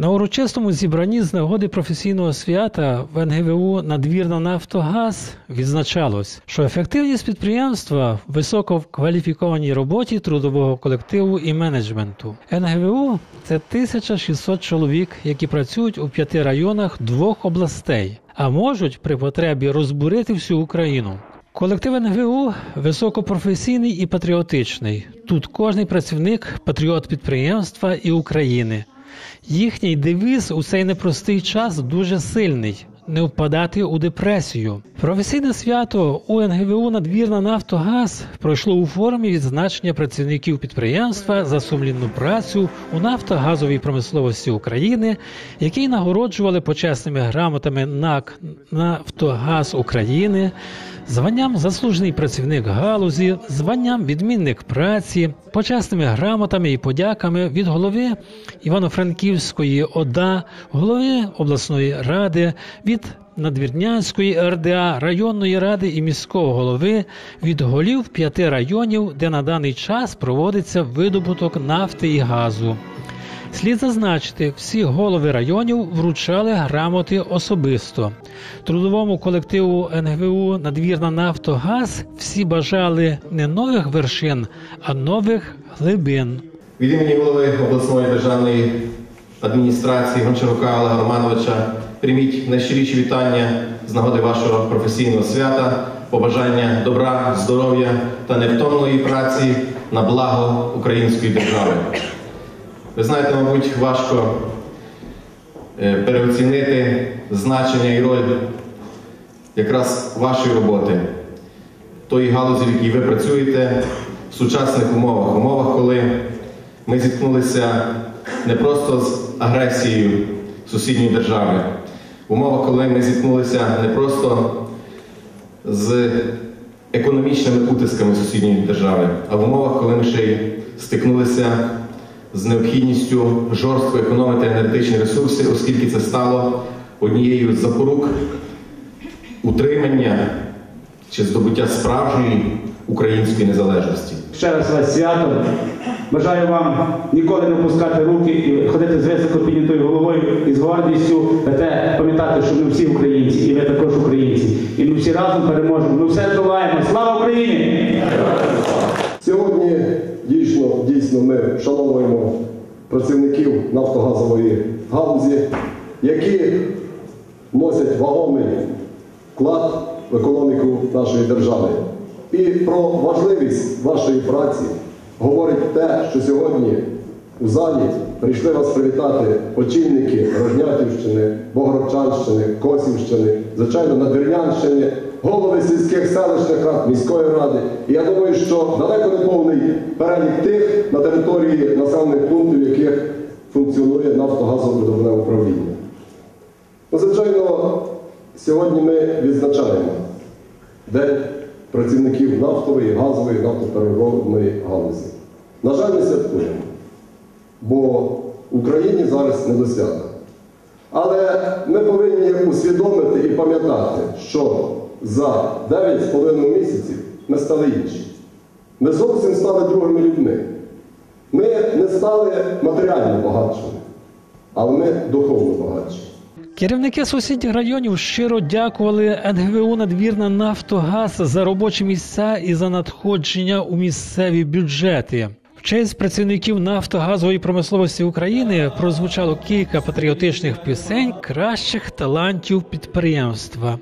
На урочистому зібранні з нагоди професійного свята в НГВУ «Надвірна Нафтогаз відзначалось, що ефективність підприємства в висококваліфікованій роботі трудового колективу і менеджменту. НГВУ це 1600 чоловік, які працюють у п'яти районах двох областей, а можуть при потребі розбурити всю Україну. Колектив НГУ високопрофесійний і патріотичний. Тут кожний працівник патріот підприємства і України. Їхній девіз у цей непростий час дуже сильний. Не впадати у депресію. Професійне свято у НГВУ надвірна Нафтогаз пройшло у формі відзначення працівників підприємства за сумлінну працю у нафтогазовій промисловості України, які нагороджували почесними грамотами НАК Нафтогаз України, званням заслужений працівник галузі, званням відмінник праці, почесними грамотами і подяками від голови Івано-Франківської ОДА, голови обласної ради, від Надвірнянської РДА, районної ради і міського голови від голів п'яти районів, де на даний час проводиться видобуток нафти і газу. Слід зазначити, всі голови районів вручали грамоти особисто. Трудовому колективу НГВУ Надвірна Нафтогаз всі бажали не нових вершин, а нових глибин. Від імені голови обласної державної адміністрації Гончарука Олега Романовича прийміть найщиріші вітання з нагоди вашого професійного свята, побажання добра, здоров'я та невтомної праці на благо української держави. Ви знаєте, мабуть, важко е, переоцінити значення і роль якраз вашої роботи, тої галузі, в якій ви працюєте в сучасних умовах, умовах, коли ми зіткнулися не просто з агресією сусідньої держави, в умовах, коли ми зіткнулися не просто з економічними утисками сусідньої держави, а в умовах, коли ми ще й стикнулися з необхідністю жорстко економити енергетичні ресурси, оскільки це стало однією з запорук утримання чи здобуття справжньої української незалежності. Ще раз вас свято. Бажаю вам ніколи не опускати руки і ходити з високо піднятою головою і з гордістю те пам'ятати, що ми всі українці, і ви також українці. І ми всі разом переможемо. Ми все здолаємо. Слава Україні! Сьогодні дійсно, ми вшановуємо працівників нафтогазової галузі, які носять вагомий вклад в економіку нашої держави. І про важливість вашої праці говорить те, що сьогодні у залі прийшли вас привітати очільники Рожнятівщини, Богородчанщини, Косівщини, звичайно, Надвірнянщини, голови сільських селищних рад, міської ради. І я думаю, що далеко не повний перелік тих на території населених пунктів, в яких функціонує нафтогазовидобувне управління. Ну, звичайно, сьогодні ми відзначаємо День працівників нафтової, газової, нафтопереробної галузі. На жаль, не святкуємо, бо Україні зараз не до свята. Але ми повинні усвідомити і пам'ятати, що за 9,5 місяців ми стали інші. Ми зовсім стали другими людьми. Ми не стали матеріально багатшими, але ми духовно багатші. Керівники сусідніх районів щиро дякували НГВУ Надвірна Нафтогаз за робочі місця і за надходження у місцеві бюджети. В честь працівників нафтогазової промисловості України прозвучало кілька патріотичних пісень кращих талантів підприємства.